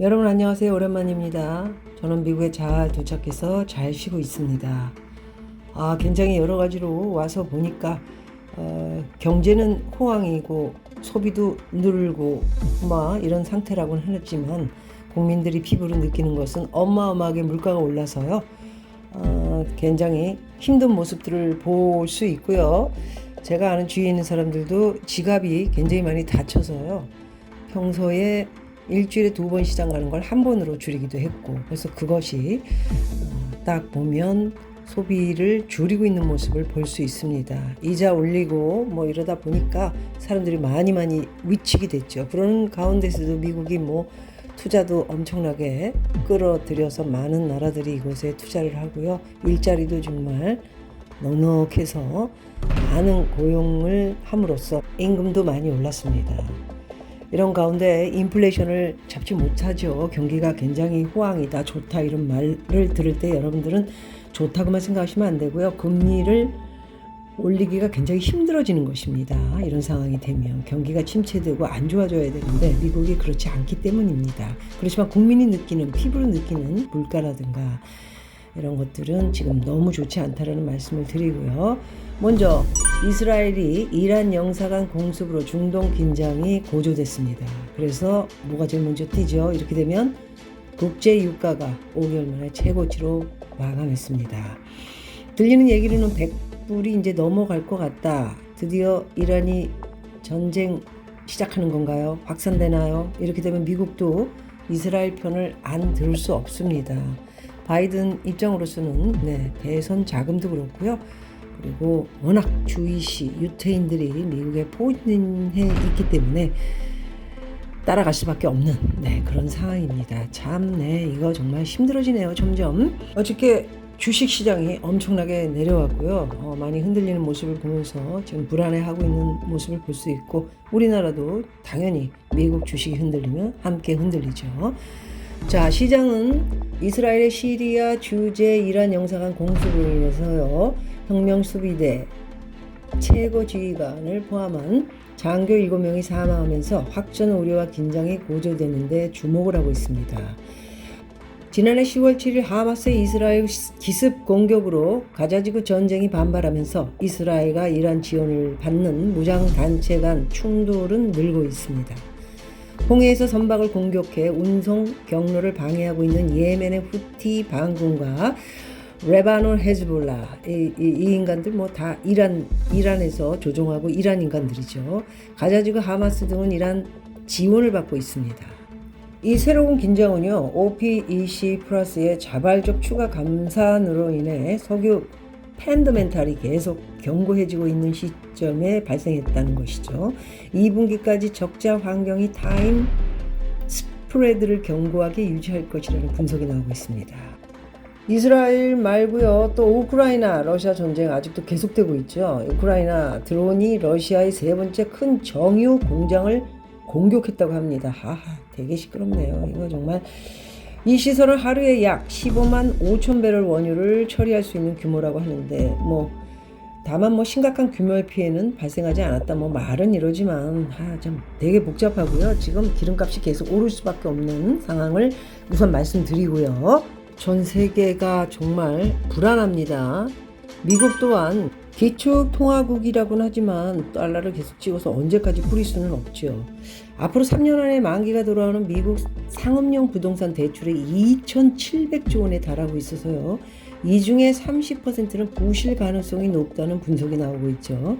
여러분 안녕하세요. 오랜만입니다. 저는 미국에 잘 도착해서 잘 쉬고 있습니다. 아, 굉장히 여러 가지로 와서 보니까 어, 경제는 호황이고 소비도 늘고 막 이런 상태라고는 하지만 국민들이 피부로 느끼는 것은 어마어마하게 물가가 올라서요. 어, 굉장히 힘든 모습들을 볼 수 있고요. 제가 아는 주위에 있는 사람들도 지갑이 굉장히 많이 다쳐서요. 평소에 일주일에 두 번 시장 가는 걸 한 번으로 줄이기도 했고 그래서 그것이 어, 딱 보면 소비를 줄이고 있는 모습을 볼 수 있습니다. 이자 올리고 뭐 이러다 보니까 사람들이 많이 많이 위축이 됐죠. 그런 가운데서도 미국이 뭐 투자도 엄청나게 끌어들여서 많은 나라들이 이곳에 투자를 하고요. 일자리도 정말 넉넉해서 많은 고용을 함으로써 임금도 많이 올랐습니다. 이런 가운데 인플레이션을 잡지 못하죠. 경기가 굉장히 호황이다, 좋다 이런 말을 들을 때 여러분들은 좋다고만 생각하시면 안 되고요. 금리를 올리기가 굉장히 힘들어지는 것입니다. 이런 상황이 되면 경기가 침체되고 안 좋아져야 되는데 미국이 그렇지 않기 때문입니다. 그렇지만 국민이 느끼는 피부로 느끼는 물가라든가 이런 것들은 지금 너무 좋지 않다라는 말씀을 드리고요. 먼저 이스라엘이 이란 영사관 공습으로 중동 긴장이 고조됐습니다. 그래서 뭐가 제일 먼저 뛰죠? 이렇게 되면 국제 유가가 5개월 만에 최고치로 마감했습니다. 들리는 얘기로는 100불이 이제 넘어갈 것 같다. 드디어 이란이 전쟁 시작하는 건가요? 확산되나요? 이렇게 되면 미국도 이스라엘 편을 안 들을 수 없습니다. 바이든 입장으로서는 네, 대선 자금도 그렇고요. 그리고 워낙 주이시 유태인들이 미국에 포진해 있기 때문에 따라갈 수밖에 없는 네, 그런 상황입니다. 참, 네, 이거 정말 힘들어지네요, 점점. 어저께 주식 시장이 엄청나게 내려왔고요. 어, 많이 흔들리는 모습을 보면서 지금 불안해하고 있는 모습을 볼 수 있고, 우리나라도 당연히 미국 주식이 흔들리면 함께 흔들리죠. 자, 시장은 이스라엘의 시리아 주재 이란 영사관 공습으로 인해서요, 혁명 수비대 최고 지휘관을 포함한 장교 7명이 사망하면서 확전 우려와 긴장이 고조되는데 주목을 하고 있습니다. 지난해 10월 7일 하마스의 이스라엘 기습 공격으로 가자지구 전쟁이 반발하면서 이스라엘과 이란 지원을 받는 무장 단체 간 충돌은 늘고 있습니다. 홍해에서 선박을 공격해 운송 경로를 방해하고 있는 예멘의 후티 반군과 레바논 헤즈볼라 이, 이, 이 인간들 뭐 다 이란 이란에서 조종하고 이란 인간들이죠. 가자지구 하마스 등은 이란 지원을 받고 있습니다. 이 새로운 긴장은요 OPEC 플러스의 자발적 추가 감산으로 인해 석유 팬더멘탈이 계속 견고해지고 있는 시점에 발생했다는 것이죠. 2분기까지 적자 환경이 타임 스프레드를 견고하게 유지할 것이라는 분석이 나오고 있습니다. 이스라엘 말고요. 또 우크라이나 러시아 전쟁 아직도 계속되고 있죠. 우크라이나 드론이 러시아의 세 번째 큰 정유 공장을 공격했다고 합니다. 하하, 되게 시끄럽네요. 이거 정말 이 시설은 하루에 약 15만 5천 배럴 원유를 처리할 수 있는 규모라고 하는데 뭐 다만 뭐 심각한 규모의 피해는 발생하지 않았다. 뭐 말은 이러지만 아, 좀 되게 복잡하고요. 지금 기름값이 계속 오를 수밖에 없는 상황을 우선 말씀드리고요. 전 세계가 정말 불안합니다. 미국 또한 기축통화국이라고는 하지만 달러를 계속 찍어서 언제까지 뿌릴 수는 없죠. 앞으로 3년 안에 만기가 돌아오는 미국 상업용 부동산 대출이 2,700조 원에 달하고 있어서요. 이 중에 30%는 부실 가능성이 높다는 분석이 나오고 있죠.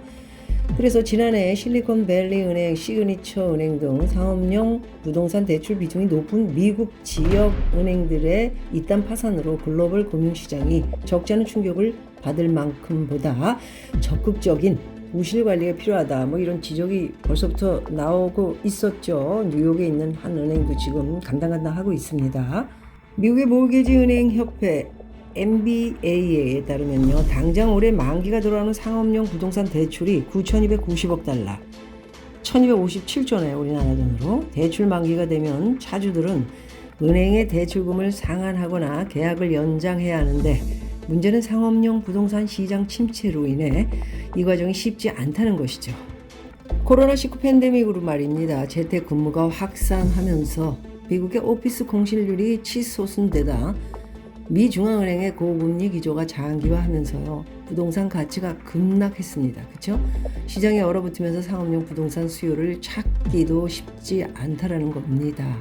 그래서 지난해 실리콘밸리 은행, 시그니처 은행 등 상업용 부동산 대출 비중이 높은 미국 지역 은행들의 이딴 파산으로 글로벌 금융시장이 적지 않은 충격을 받을 만큼보다 적극적인 부실 관리가 필요하다. 뭐 이런 지적이 벌써부터 나오고 있었죠. 뉴욕에 있는 한 은행도 지금 간당간당 하고 있습니다. 미국의 모기지 은행 협회 MBA에 따르면요, 당장 올해 만기가 돌아오는 상업용 부동산 대출이 9,290억 달러, 1,257조네 우리나라 돈으로 대출 만기가 되면 차주들은 은행의 대출금을 상환하거나 계약을 연장해야 하는데 문제는 상업용 부동산 시장 침체로 인해 이 과정이 쉽지 않다는 것이죠. 코로나19 팬데믹으로 말입니다. 재택 근무가 확산하면서 미국의 오피스 공실률이 치솟은 데다 미 중앙은행의 고금리 기조가 장기화하면서요 부동산 가치가 급락했습니다. 그렇죠? 시장에 얼어붙으면서 상업용 부동산 수요를 찾기도 쉽지 않다라는 겁니다.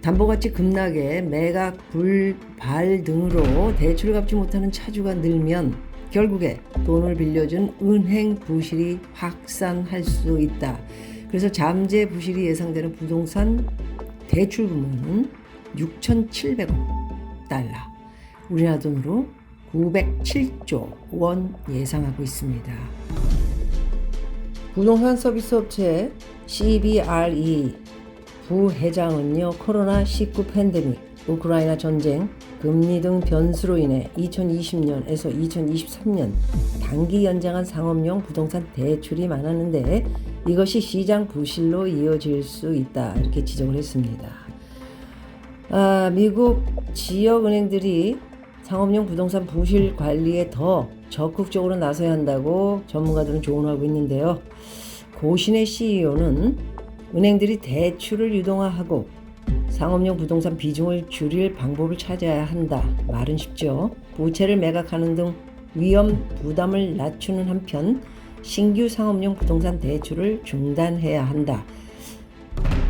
담보가치 급락에 매각, 불발 등으로 대출 갚지 못하는 차주가 늘면 결국에 돈을 빌려준 은행 부실이 확산할 수 있다. 그래서 잠재 부실이 예상되는 부동산 대출 규모는 6,700억 달러, 우리나라 돈으로 907조 원 예상하고 있습니다. 부동산 서비스 업체 CBRE 부회장은요 코로나19 팬데믹, 우크라이나 전쟁, 금리 등 변수로 인해 2020년에서 2023년 단기 연장한 상업용 부동산 대출이 많았는데 이것이 시장 부실로 이어질 수 있다 이렇게 지적을 했습니다. 아, 미국 지역 은행들이 상업용 부동산 부실 관리에 더 적극적으로 나서야 한다고 전문가들은 조언하고 있는데요. 고신의 CEO는 은행들이 대출을 유동화하고 상업용 부동산 비중을 줄일 방법을 찾아야 한다. 말은 쉽죠. 부채를 매각하는 등 위험 부담을 낮추는 한편 신규 상업용 부동산 대출을 중단해야 한다.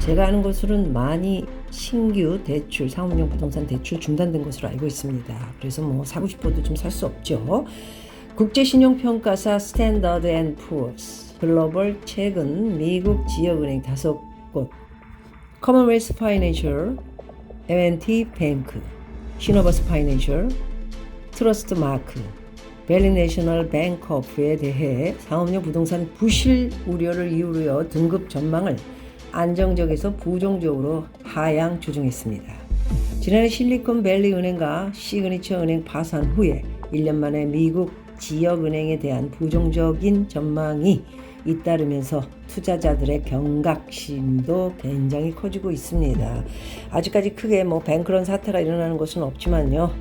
제가 아는 것으로는 많이 신규 대출, 상업용 부동산 대출 중단된 것으로 알고 있습니다. 그래서 뭐 사고 싶어도 좀 살 수 없죠. 국제신용평가사 스탠더드 앤 푸어스 글로벌 최근 미국 지역은행 다섯 곳 커먼웰스 파이낸셜, M&T 뱅크, 시노버스 파이낸셜, 트러스트 마크, 벨리 내셔널 뱅커프에 대해 상업용 부동산 부실 우려를 이유로 등급 전망을 안정적에서 부정적으로 하향 조정했습니다. 지난해 실리콘밸리 은행과 시그니처 은행 파산 후에 1년 만에 미국 지역은행에 대한 부정적인 전망이 잇따르면서 투자자들의 경각심도 굉장히 커지고 있습니다. 아직까지 크게 뭐 뱅크런 사태가 일어나는 것은 없지만요.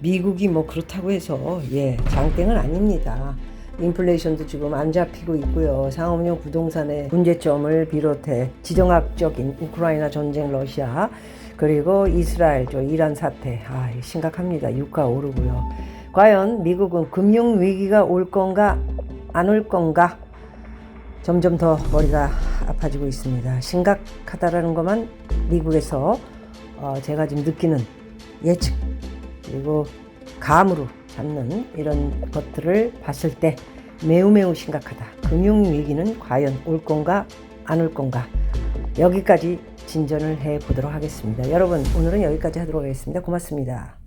미국이 뭐 그렇다고 해서 예 장땡은 아닙니다. 인플레이션도 지금 안 잡히고 있고요. 상업용 부동산의 문제점을 비롯해 지정학적인 우크라이나 전쟁, 러시아 그리고 이스라엘, 저 이란 사태 아 심각합니다. 유가 오르고요. 과연 미국은 금융 위기가 올 건가 안 올 건가 점점 더 머리가 아파지고 있습니다. 심각하다라는 것만 미국에서 어, 제가 지금 느끼는 예측 그리고 감으로 잡는 이런 것들을 봤을 때 매우 매우 심각하다. 금융 위기는 과연 올 건가 안 올 건가 여기까지 진전을 해 보도록 하겠습니다. 여러분 오늘은 여기까지 하도록 하겠습니다. 고맙습니다.